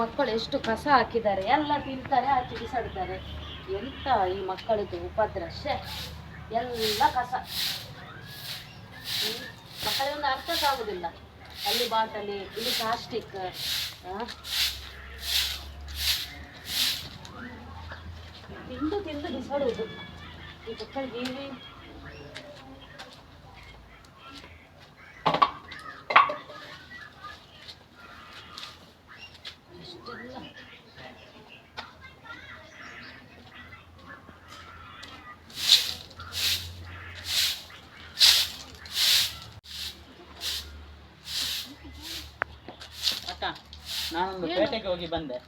ಮಕ್ಕಳು ಎಷ್ಟು ಕಸ ಹಾಕಿದ್ದಾರೆ, ಎಲ್ಲ ತಿಂತಾರೆ, ಆಚೆ ಬಿಸಾಡ್ತಾರೆ ಎಂತ ಈ ಮಕ್ಕಳದ್ದು ಉಪದ್ರ ಶ್ಯೆ. ಎಲ್ಲ ಕಸ. ಮಕ್ಕಳಿಗೆ ಒಂದು ಅರ್ಥ ಆಗುದಿಲ್ಲ ಅಲ್ಲಿ ಬಾಟಲಿ, ಇಲ್ಲಿ ಪ್ಲಾಸ್ಟಿಕ್ ತಿಂದು ತಿಂದು ಬಿಸಾಡುವುದು ಈ ಮಕ್ಕಳಿಗೆ ನಾನೊಂದು ಪೇಟೆಗೆ ಹೋಗಿ ಬಂದೆ.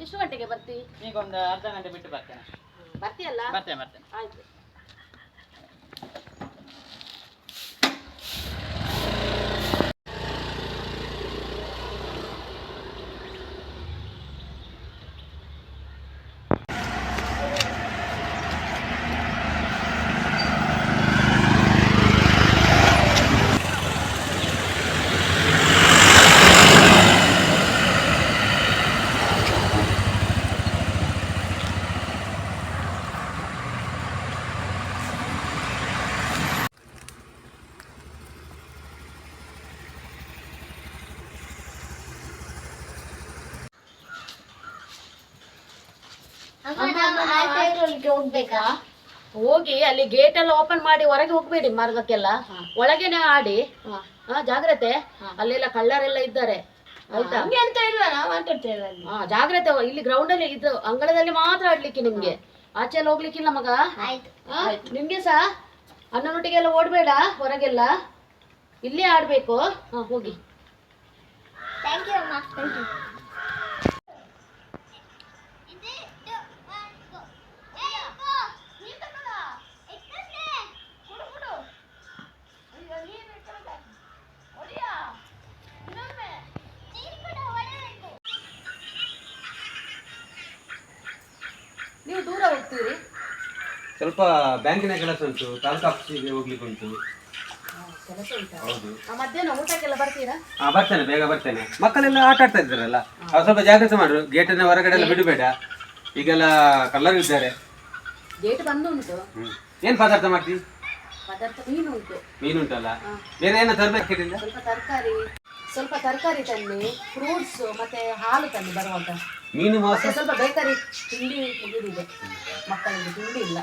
ಎಷ್ಟು ಗಂಟೆಗೆ ಬರ್ತಿ? ಈಗ ಒಂದು ಅರ್ಧ ಗಂಟೆ ಬಿಟ್ಟು ಬರ್ತೇನೆ. ಬರ್ತೀಯಲ್ಲ? ಬರ್ತೇನೆ ಬರ್ತೇನೆ. ಆಯ್ತು. ಹೋಗ್ಬೇಕಾ? ಹೋಗಿ ಅಲ್ಲಿ ಗೇಟ್ ಎಲ್ಲ ಓಪನ್ ಮಾಡಿ ಹೊರಗೆ ಹೋಗ್ಬೇಡಿ ಮಾರ್ಗಕ್ಕೆಲ್ಲ. ಒಳಗೇನೆ ಆಡಿ. ಹಾ. ಜಾಗ್ರತೆ. ಅಲ್ಲೆಲ್ಲ ಕಳ್ಳರೆಲ್ಲ ಇದ್ದಾರೆ. ಆಯ್ತಾ? ಅಂತ ಇಲ್ಲ ನಾವು ಮಾತಾಡ್ತೇವೆ ಹಾ ಜಾಗ್ರತೆ. ಇಲ್ಲಿ ಗ್ರೌಂಡ್ ಅಲ್ಲಿ ಇದು ಅಂಗಳದಲ್ಲಿ ಮಾತ್ರ ಆಡ್ಲಿಕ್ಕೆ ನಿಮ್ಗೆ. ಆಚೆ ಎಲ್ಲ ಹೋಗ್ಲಿಕ್ಕಿಲ್ಲ ಮಗ? ನಿಮ್ಗೆ ಸಹ ಅನ್ನೊಟ್ಟಿಗೆ ಎಲ್ಲ ಓಡ್ಬೇಡ ಹೊರಗೆಲ್ಲ. ಇಲ್ಲೇ ಆಡ್ಬೇಕು. ಹಾ ಹೋಗಿ. ಥ್ಯಾಂಕ್ ಯು ಅಮ್ಮ ಥ್ಯಾಂಕ್ ಯು ನೀವು ಸ್ವಲ್ಪ ಬ್ಯಾಂಕಿನ ಕೆಲಸ ಉಂಟು ತಾಲೂಕು ಆಫೀಸಿಗೆ ಹೋಗ್ಲಿಕ್ಕೆ ಉಂಟು. ಕೆಲಸ ಉಂಟಾ? ಹೌದು. ಆ, ಮಧ್ಯಾಹ್ನ ಊಟಕ್ಕೆಲ್ಲ ಬರ್ತೀರಾ? ಹಾ ಬರ್ತೇನೆ ಬೇಗ ಬರ್ತೇನೆ. ಮಕ್ಕಳೆಲ್ಲ ಆಟ ಆಡ್ತಾ ಇದ್ದಾರಲ್ಲ ಅವ್ರು ಸ್ವಲ್ಪ ಜಾಗ್ರತೆ ಮಾಡು ಗೇಟಿನ ಹೊರಗಡೆ ಎಲ್ಲ ಬಿಡಬೇಡ. ಈಗೆಲ್ಲ ಕಲ್ಲರ್ ಇದ್ದಾರೆ. ಗೇಟ್ ಬಂದು ಉಂಟು. ಹ್ಮ್. ಏನ್ ಪದಾರ್ಥ ಮಾಡ್ತೀವಿ ಪದಾರ್ಥ ಮೀನು ಉಂಟು. ಮೀನು ಉಂಟಲ್ಲ ಬೇರೆ ಏನೋ ತರಬೇಕು ಸ್ವಲ್ಪ ತರಕಾರಿ. ಸ್ವಲ್ಪ ತರಕಾರಿ ತನ್ನಿ ಫ್ರೂಟ್ಸ್ ಮತ್ತೆ ಹಾಲು ತನ್ನಿ ಬರುವಾಗ ಮೀನು ಮಾಂಸ? ಮತ್ತೆ ಸ್ವಲ್ಪ ಬೇಕರಿ ತಿಂಡಿ ಮುಗಿದಿದೆ. ಮಕ್ಕಳಿಗೆ ತಿಂಡಿ ಇಲ್ಲ.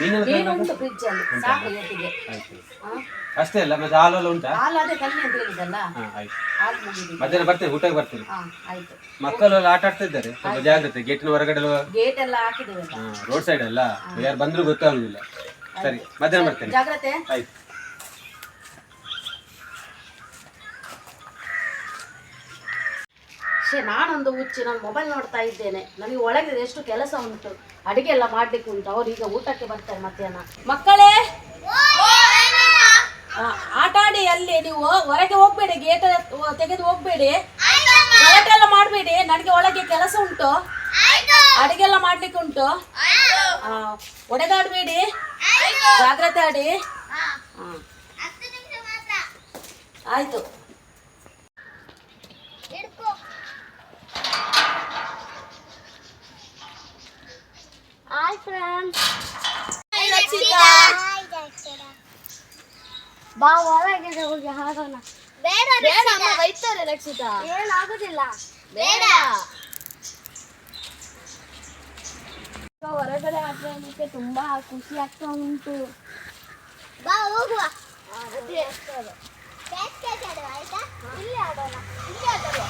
ಮೀನು ಮೀನು ಉಂಟು? ಫ್ರಿಜ್ ಅಲ್ಲಿ. ಸಾಕು ಇವತ್ತಿಗೆ ಆಯ್ತು. ಹಾ? ಅಷ್ಟೇ ಅಲ್ಲ ಮತ್ತೆ ಹಾಲೆಲ್ಲ ಉಂಟಾ? ಹಾಲು ಅದೇ ತನ್ನಿ ಅಂತ ಹೇಳಿದಲ್ಲ ಹಾ ಆಯ್ತು. ಹಾಲು ಮುಗಿದಿದೆ. ಮಧ್ಯಾಹ್ನ ಬರ್ತೇನೆ ಊಟಕ್ಕೆ ಬರ್ತೇನೆ. ಹಾ ಆಯ್ತು. ಮಕ್ಕಳೆಲ್ಲ ಆಟ ಆಡ್ತಾ ಇದ್ದಾರೆ ಸ್ವಲ್ಪ ಜಾಗ್ರತೆ ಗೇಟಿನ ಹೊರಗಡೆ ಎಲ್ಲ ಗೇಟ್ ಎಲ್ಲ ಹಾಕಿದ್ದೇವಲ್ಲ ರೋಡ್ ಸೈಡ್ ಅಲ್ಲ? ಯಾರು ಬಂದ್ರು ಗೊತ್ತಾಗುದಿಲ್ಲ. ಸರಿ ಮಧ್ಯಾಹ್ನ ಬರ್ತೇನೆ. ಜಾಗ್ರತೆ. ಆಯ್ತು. ಶೇ ನಾನೊಂದು ಹುಚ್ಚಿ ನಾನು ಮೊಬೈಲ್ ನೋಡ್ತಾ ಇದ್ದೇನೆ. ನನಗೆ ಒಳಗೆ ಎಷ್ಟು ಕೆಲಸ ಉಂಟು. ಅಡಿಗೆ ಎಲ್ಲ ಮಾಡ್ಲಿಕ್ಕೆ ಉಂಟು. ಅವ್ರು ಈಗ ಊಟಕ್ಕೆ ಬರ್ತಾರೆ ಮಧ್ಯಾಹ್ನ. ಮಕ್ಕಳೇ! ಆಟ ಆಡಿ ಅಲ್ಲಿ ನೀವು ಹೊರಗೆ ಹೋಗ್ಬೇಡಿ ಗೇಟ್ ತೆಗೆದು ಹೋಗ್ಬೇಡಿ. ಗೇಟ್ ಎಲ್ಲ ಮಾಡಬೇಡಿ ನನಗೆ ಒಳಗೆ ಕೆಲಸ ಉಂಟು. ಅಡಿಗೆಲ್ಲ ಮಾಡ್ಲಿಕ್ಕೆ ಉಂಟು. ಒಡೆದಾಡ್ಬೇಡಿ. ಜಾಗ್ರತೆ ಆಡಿ. ಹಾ. ಆಯ್ತು. ಹಾಯ್ ಫ್ರೆಂಡ್ಸ್ ಬಾ ಹೊರಗೆ ಹೋಗಿ ಹಾಡೋಣ ಬೇಡ ಬೇಡ ಅಮ್ಮ ಬೈತಾರೆ ರಕ್ಷಿತಾ ಏನಾಗೋದಿಲ್ಲ ಬೇಡ. ಹೊರಗಡೆ ಆಟಕ್ಕೆ ತುಂಬಾ ಖುಷಿ ಆಗ್ತಾ ಉಂಟು. ಬಾ ಹೋಗುವ. ಇಲ್ಲಿ ಆಡೋಣ. ಇಲ್ಲಿ ಆಡೋಣ.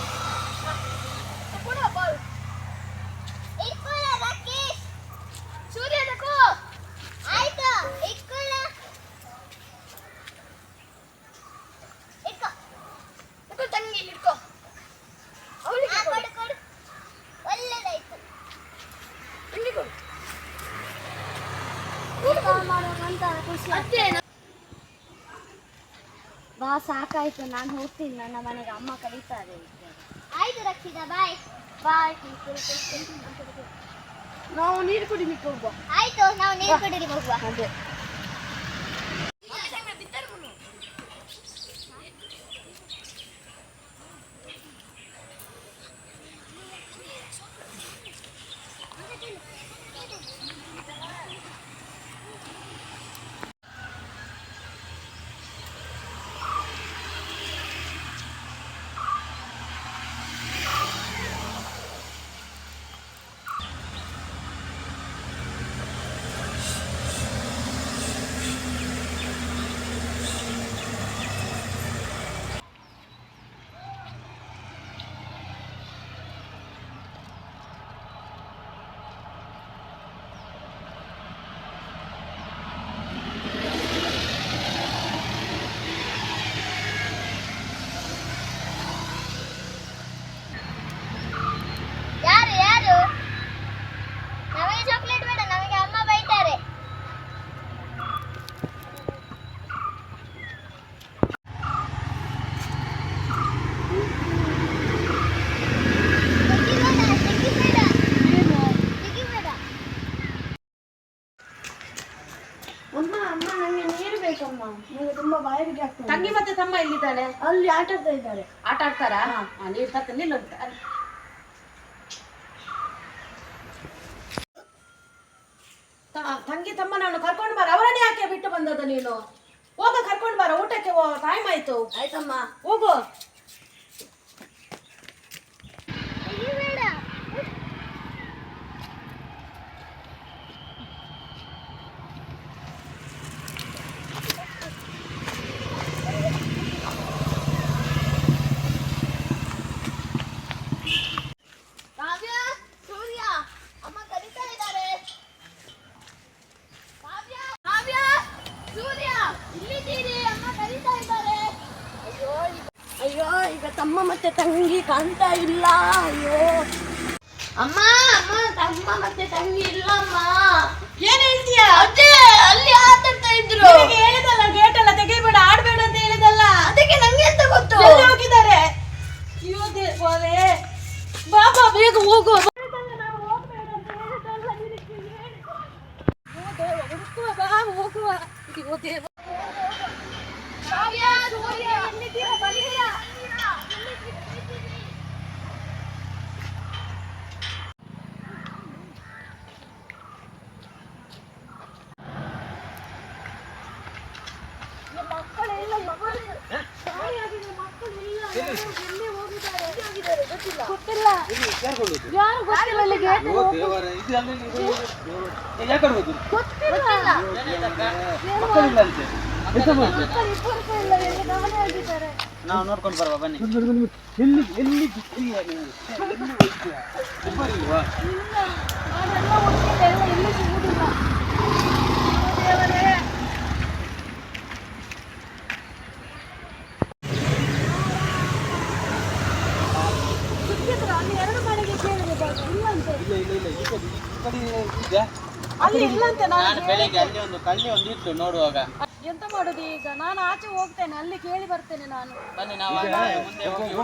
ಸಾಕಾಯ್ತು ನಾನು ಹೋಗ್ತೀನಿ. ನನ್ನ ಮನೆಗೆ ಅಮ್ಮ ಕರೀತಾರೆ. ಆಯ್ತು ರಕ್ಷಿತ ಬಾಯ್ ಬಾಯ್ ನಾವು ನೀರು ಕುಡಿಲಿಕ್ಕೆ ಹೋಗುವ. ಆಯ್ತು ನಾವು ನೀರು ಕುಡಿಲಿಕ್ಕೆ ಹೋಗುವ. ಅದೇ. ಅಲ್ಲಿ ಆಟ ಆಡ್ತಾ ಇದ್ದಾರೆ. ಆಟ ಆಡ್ತಾರಾ? ನೀರು ತರ್ತೇನೆ ನಿಲ್ಲು ತಂಗಿ ತಮ್ಮ ನಾನು ಕರ್ಕೊಂಡು ಬಾರ. ಅವರನ್ನೇ ಯಾಕೆ ಬಿಟ್ಟು ಬಂದದ್ದು ನೀನು? ಹೋಗ ಕರ್ಕೊಂಡು ಬಾರ. ಊಟಕ್ಕೆ ಟೈಮ್ ಆಯ್ತು. ಆಯ್ತಮ್ಮ. ಹೋಗು ಕಾವ್ಯ ಸೂರ್ಯ ಅಮ್ಮ ಕರೀತಾ ಇದ್ದಾರೆ ಕಾವ್ಯ ಕಾವ್ಯ ಸೂರ್ಯ ಇಲ್ಲಿದ್ದೀರಿ ಅಮ್ಮ ಕರೀತಾ ಇದ್ದಾರೆ ಅಯ್ಯೋ ಈಗ- ಅಯ್ಯೋ ಈಗ ತಮ್ಮ ಮತ್ತೆ ತಂಗಿ ಕಾಣ್ತಾ ಇಲ್ಲ. ಅಯ್ಯೋ. ಅಮ್ಮ ಅಮ್ಮ ತಮ್ಮ ಮತ್ತೆ ತಂಗಿ ಇಲ್ಲಮ್ಮ ಏನ್ ಹೇಳ್ತೀಯ? ಅದೇ ಅಲ್ಲಿ ಆತಂತ ಇದ್ರು? ಹೇಳಿದಲ್ಲ ಗೇಟ್ ಎಲ್ಲ ತೆಗಿಬೇಡ ಆಡ್ಬೇಡ ಅಂತ ಹೇಳಿದಲ್ಲ? ಅದಕ್ಕೆ ನಂಗೆ ಎಂತ ಗೊತ್ತು? ಹೋಗಿದ್ದಾರೆ? ಅಯ್ಯೋ ದೇವರೇ. ಬಾಬಾ ಬೇಗ ಹೋಗು. ಹೋಗುವ ಅಯ್ಯೋ ದೇವ ಸೂರ್ಯ ಎಲ್ಲಿದ್ದೀರಾ ಮಕ್ಕಳೆಲ್ಲ ಮಗಳು ಸಾರಿಯಾಗಿದೆ ಮಕ್ಕಳು ಇಲ್ಲ ಎಲ್ಲಿ ಹೋಗಿದ್ದಾರೆ ಎಲ್ಲಿ ಹೋಗಿದ್ದಾರೆ ಗೊತ್ತಿಲ್ಲ ಗೊತ್ತಿಲ್ಲ ಯಾರು ಗೊತ್ತಿಲ್ಲ ಅಲ್ಲಿಗೆ ಅಯ್ಯೋ ದೇವರೇ, ಇದು ಅಲ್ಲಿ ಇಲ್ಲಿ ಇದು ದೇವರು. ಏ, ಯಾಕೆ ಹೋದ್ರು ಗೊತ್ತಿಲ್ಲ ಮಕ್ಕಳಿಲ್ಲಂತೆ ಎಂತ ಮಾಡ್ತಾರೆ? ಮಕ್ಕಳು ಇಬ್ಬರು ಸಹ ಇಲ್ಲ ಎಲ್ಲಿ ನಾನೇ ಆಗಿದ್ದಾರೆ ನಾವು ನೋಡ್ಕೊಂಡು ಬರುವ ಬನ್ನಿ ಎಲ್ಲಿ ಎಲ್ಲಿ ನೀವು? ಎಲ್ಲಿ ಹೋಗ್ತೀಯಾ? ಒಬ್ಬರಿಲ್ವಾ? ಇಲ್ಲ ನಾನೆಲ್ಲ ಒಟ್ಟಿಗೆ ಎಲ್ಲ ಎಲ್ಲಿ ಸಿಗುದಿಲ್ಲ ದೇವರೇ ಸಿಕ್ಕಿದ್ರು ಅಲ್ಲಿ ಎರಡು ಮನೆಗೆ ಕೇಳಿದೆ ಬಾಬು ಇಲ್ಲ ಅಂತೆ ಇಲ್ಲ ಇಲ್ಲ ಇಲ್ಲ ಈ ಕಡೆ ಈ ಕಡೆ ಇದೆಯಾ? ಅಲ್ಲಿ ಇಲ್ಲಂತೆ ನಾನು ಬೆಳಿಗ್ಗೆ ಅಲ್ಲಿ ಒಂದು ಕಳ್ಳಿ ಒಂದು ಇತ್ತು ನೋಡುವಾಗ. ಎಂತ ಮಾಡುದು ಈಗ? ನಾನು ಆಚೆ ಹೋಗ್ತೇನೆ ಅಲ್ಲಿ ಕೇಳಿ ಬರ್ತೇನೆ ನಾನು. ಬನ್ನಿ ನಾವು ಅಲ್ಲಿ ಮುಂದೆ ಹೋಗಿ